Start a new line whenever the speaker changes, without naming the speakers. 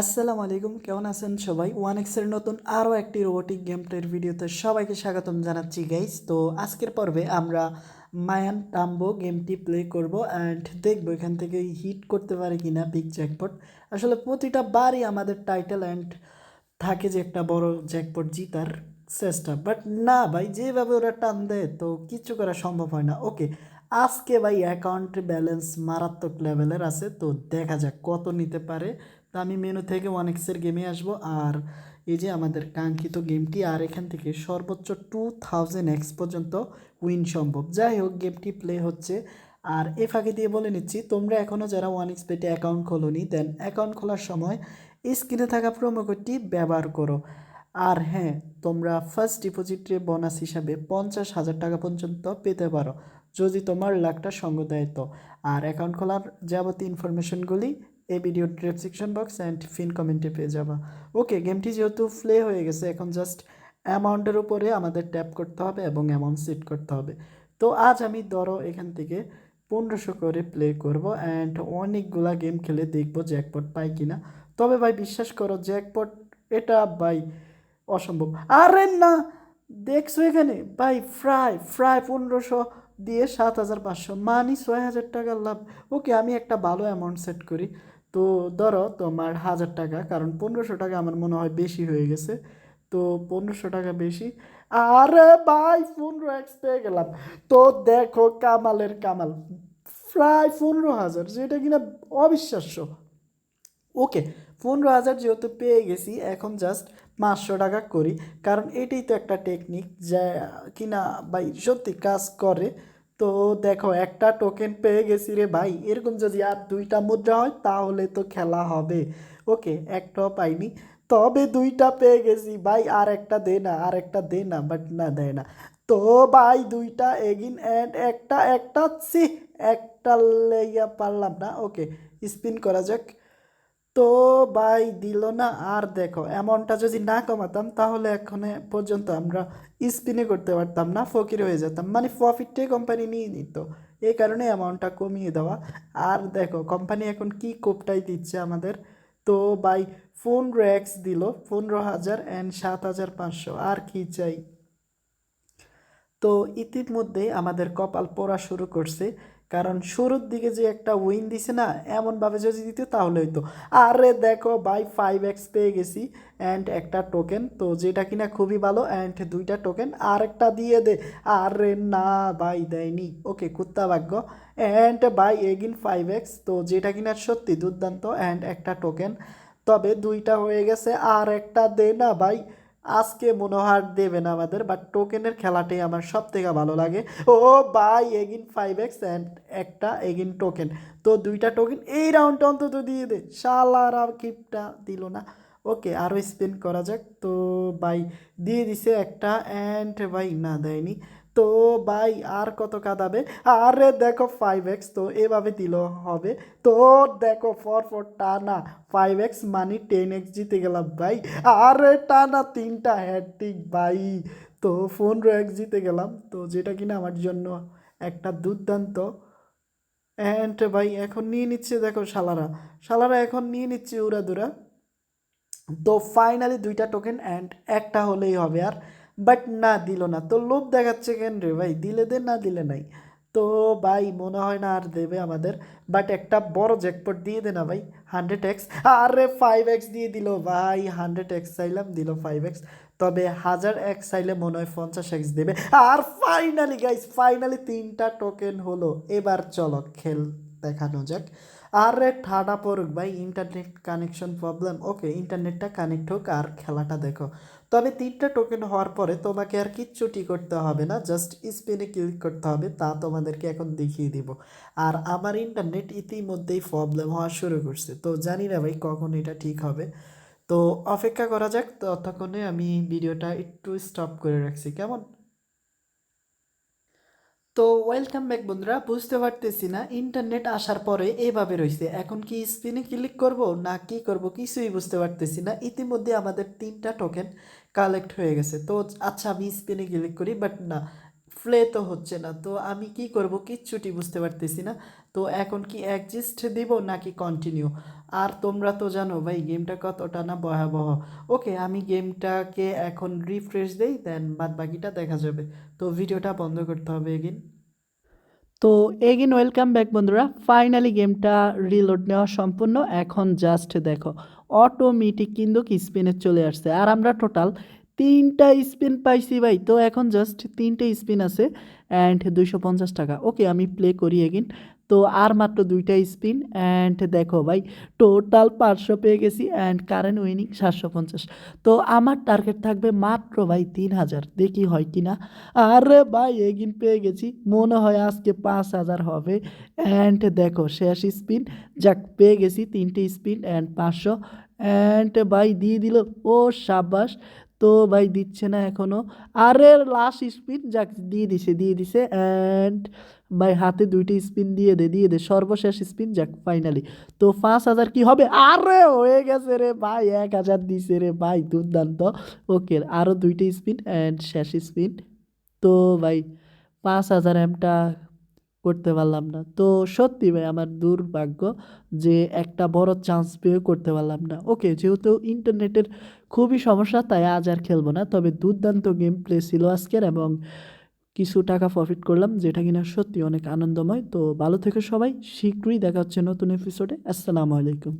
আসসালামু আলাইকুম, কেমন আছেন সবাই? ওয়ান এক্সের নতুন আরও একটি রোবোটিক গেম প্লের ভিডিওতে সবাইকে স্বাগতম জানাচ্ছি গাইস তো আজকের পর্বে আমরা মায়ান টাম্বো গেমটি প্লে করব অ্যান্ড দেখব এখান থেকে হিট করতে পারে কি না বিগ জ্যাকপট আসলে প্রতিটা বারই আমাদের টাইটেল অ্যান্ড থাকে যে একটা বড় জ্যাকপট জিতার চেষ্টা। বাট না ভাই, যেভাবে ওরা টান দেয় তো কিছু করা সম্ভব হয় না। ওকে আজকে ভাই অ্যাকাউন্ট ব্যালেন্স মারাত্মক লেভেলের আছে, তো দেখা যাক কত নিতে পারে। তো আমি মেনু থেকে ওয়ান এক্সের গেমে আসব। আর এই যে আমাদের কাঙ্ক্ষিত গেমটি আর এখান থেকে সর্বোচ্চ টু থাউজেন্ড এক্স পর্যন্ত উইন সম্ভব। যাই হোক গেমটি প্লে হচ্ছে। আর এ ফাঁকে দিয়ে বলে নিচ্ছি, তোমরা এখনও যারা ওয়ান এক্স পেটে অ্যাকাউন্ট খোলোনি দেন অ্যাকাউন্ট খোলার সময় স্ক্রিনে থাকা প্রোমো কোডটি ব্যবহার করো। আর হ্যাঁ তোমরা ফার্স্ট ডিপোজিটে বোনাস হিসাবে পঞ্চাশ হাজার টাকা পর্যন্ত পেতে পারো, যদি তোমার লাখটা সঙ্গ দেয় তো আর অ্যাকাউন্ট খোলার যাবতীয় ইনফরমেশনগুলি এই ভিডিও ডেসক্রিপশন বক্স অ্যান্ড ফিন কমেন্টে পেয়ে যাবা। ওকে গেমটি যেহেতু প্লে হয়ে গেছে, এখন জাস্ট অ্যামাউন্টের উপরে আমাদের ট্যাপ করতে হবে এবং অ্যামাউন্ট সেট করতে হবে। তো আজ আমি ধরো এখান থেকে পনেরোশো করে প্লে করব অ্যান্ড অনেকগুলা গেম খেলে দেখব জ্যাকপট পাই কিনা। তবে ভাই বিশ্বাস করো জ্যাকপট এটা ভাই অসম্ভব। আরে না, দেখছ এখানে? ভাই ফ্রাই ফ্রাই পনেরোশো দিয়ে সাত হাজার পাঁচশো মানি ছয় হাজার টাকা লাভ। ওকে আমি একটা ভালো অ্যামাউন্ট সেট করি। তো ধরো তোমার হাজার টাকা, কারণ পনেরোশো টাকা আমার মনে হয় বেশি হয়ে গেছে। তো পনেরোশো টাকা বেশি। আরে ভাই, পনেরো এক্স পেয়ে গেলাম। তো দেখো কামালের কামাল। প্রায় পনেরো হাজার, যেটা কিনা অবিশ্বাস্য। ওকে, পনেরো হাজার যেহেতু পেয়ে গেছি, এখন জাস্ট পাঁচশো টাকা করি। কারণ এটাই তো একটা টেকনিক যা কিনা ভাই সত্যি কাজ করে। তো দেখো, একটা টোকেন পেয়ে গেছি রে ভাই। এরকম যদি আর দুইটা মুদ্রা হয়, তাহলে তো খেলা হবে। ওকে একটাও পাইনি। তবে দুইটা পেয়ে গেছি ভাই আর একটা দে না আর একটা দে না বাট না, দেয় না। তো ভাই, দুইটা এগিন অ্যান্ড একটা একটা সি একটা লেগা পারলাম না। ওকে স্পিন করা যাক। তো বাই দিল না, আর দেখো অ্যামাউন্টটা যদি না কমাতাম, তাহলে এখন পর্যন্ত আমরা স্পিনে করতে পারতাম না, ফকির হয়ে যেতাম। মানে প্রফিটটাই কোম্পানি নিয়ে নিত। এই কারণে অ্যামাউন্টটা কমিয়ে দেওয়া। আর দেখো কোম্পানি এখন কি কোপটাই দিচ্ছে আমাদের? তো বাই পনেরো এক্স দিল, পনেরো হাজার অ্যান্ড সাত হাজার পাঁচশো। আর কি চাই? তো ইতিমধ্যে আমাদের কপাল পড়া শুরু করছে। কারণ শুরুর দিকে যে একটা উইন দিছে না, এমনভাবে যদি দিত তাহলে হইতো। আরে দেখো বাই ফাইভ এক্স পেয়ে গেছি অ্যান্ড একটা টোকেন তো যেটা কিনা খুবই ভালো অ্যান্ড দুইটা টোকেন আর একটা দিয়ে দে। আরে না বাই দেয়নি। ওকে কুত্তা ভাগ্য। And buy again five x তো যেটা কিনা সত্যি দুর্দান্ত অ্যান্ড একটা টোকেন তবে দুইটা হয়ে গেছে আর একটা দে না, ভাই। আজকে মনোহার দেবেন আমাদের বাট টোকেনের খেলাটাই আমার সব থেকে ভালো লাগে। ও buy again five x and একটা এগিন টোকেন তো দুইটা টোকেন এই রাউন্ডটা অন্তত দিয়ে দে। শালার কিপটা দিল না। ওকে আরও স্পিন করা যাক। তো বাই দিয়ে দিছে একটা অ্যান্ড বাই না দেয়নি। তো ভাই আর কত কাঁদাবে? আরে দেখো ফাইভ এক্স তো এভাবে দিল হবে। তো দেখো ফর ফর টানা five x money ten x জিতে গেলাম ভাই। আরে টানা তিনটা হ্যাট্রিক ভাই। তো পনেরো এক্স জিতে গেলাম। তো যেটা কিনা আমার জন্য একটা দুর্দান্ত। অ্যান্ড ভাই এখন নিয়ে নিচ্ছে দেখো শালারা। শালারা এখন নিয়ে নিচ্ছে উড়াদুরা। তো ফাইনালি দুইটা টোকেন অ্যান্ড একটা হলেই হবে। আর বাট না, দিল না। তো লোভ দেখাচ্ছে কেন রে ভাই? দিলে দে, না দিলে নাই। তো ভাই, মনে হয় না আর দেবে আমাদের। বাট একটা বড় জ্যাকপট দিয়ে দে না ভাই হান্ড্রেড এক্স আরে ফাইভ এক্স দিয়ে দিল ভাই হান্ড্রেড এক্স চাইলাম, দিল ফাইভ এক্স তবে হাজার এক্স চাইলে মনে হয় পঞ্চাশ এক্স দেবে। আর ফাইনালি গাইস ফাইনালি তিনটা টোকেন হলো। এবার চলো, খেল দেখানো যাক। আরে ঠাডা পড়ুক ভাই ইন্টারনেট কানেকশন প্রবলেম ওকে ইন্টারনেটটা কানেক্ট হোক আর খেলাটা দেখো। তবে তিনটা টোকেন হওয়ার পরে তোমাকে আর কিচ্ছুটি করতে হবে না জাস্ট স্পিনে ক্লিক করতে হবে, তা তোমাদেরকে এখন দেখিয়ে দিব। আর আমার ইন্টারনেট ইতিমধ্যেই প্রবলেম হওয়া শুরু করছে। তো জানি না ভাই কখন এটা ঠিক হবে। তো অপেক্ষা করা যাক, ততক্ষণে আমি ভিডিওটা একটু স্টপ করে রাখছি। কেমন? তো ওয়েলকাম ব্যাক বন্ধুরা, বুঝতে পারতেছি না ইন্টারনেট আসার পরে এভাবে রয়েছে। এখন কি স্পিনে ক্লিক করব, না কি করব, কিছুই বুঝতে পারতেছি না। ইতিমধ্যে আমাদের তিনটা টোকেন কালেক্ট হয়ে গেছে। তো আচ্ছা আমি স্পিনে ক্লিক করি বাট না। প্লে তো হচ্ছে না। তো আমি কি করব কিচ্ছুটি বুঝতে পারতেছি না। তো এখন কি অ্যাডজাস্ট দিব নাকি কন্টিনিউ আর তোমরা তো জানো ভাই গেমটা কতটা না ভয়াবহ। ওকে আমি গেমটাকে এখন রিফ্রেশ দেই দেন বাদ বাকিটা দেখা যাবে। তো ভিডিওটা বন্ধ করতে হবে এগিন তো এগিন ওয়েলকাম ব্যাক বন্ধুরা। ফাইনালি গেমটা রিলোড নেওয়া সম্পূর্ণ। এখন জাস্ট দেখো অটোমেটিক কিন্তু স্পিনে চলে আসছে। আর আমরা টোটাল তিনটা স্পিন পাইছি ভাই। তো এখন জাস্ট তিনটে স্পিন আছে অ্যান্ড দুইশো পঞ্চাশ টাকা। ওকে আমি প্লে করি এগিন তো আর মাত্র দুইটা স্পিন অ্যান্ড দেখো ভাই টোটাল পাঁচশো পেয়ে গেছি অ্যান্ড কারেন্ট উইনিং সাতশো পঞ্চাশ। তো আমার টার্গেট থাকবে মাত্র ভাই তিন হাজার দেখি হয় কি না। আরে ভাই এগিন পেয়ে গেছি। মনে হয় আজকে পাঁচ হাজার হবে। অ্যান্ড দেখো, শেষ স্পিন। যাক, পেয়ে গেছি তিনটে স্পিন অ্যান্ড পাঁচশো। অ্যান্ড ভাই, দিয়ে দিল। ও সাবাস তো ভাই দিচ্ছে না এখনও আরে লাস্ট স্পিন যাক, দিয়ে দিছে দিয়ে দিছে অ্যান্ড ভাই হাতে দুইটি স্পিন দিয়ে দে দিয়ে দে, সর্বশেষ স্পিন যাক ফাইনালি তো পাঁচ হাজার কি হবে? আরে হয়ে গেছে রে ভাই, এক হাজার দিছে রে ভাই, দুর্দান্ত। ওকে আরও দুইটি স্পিন অ্যান্ড শেষ স্পিন তো ভাই পাঁচ হাজার এমটা করতে পারলাম না। তো সত্যি ভাই, আমার দুর্ভাগ্য যে একটা বড় চান্স পেয়েও করতে পারলাম না। ওকে যেহেতু ইন্টারনেটের খুবই সমস্যা, তাই আজ আর খেলব না। তবে দুর্দান্ত গেম প্লে ছিল আজকের এবং কিছু টাকা প্রফিট করলাম, যেটা কিনা সত্যি অনেক আনন্দময়। তো ভালো থেকে সবাই, শীঘ্রই দেখা হচ্ছে নতুন এপিসোডে আসসালামু আলাইকুম।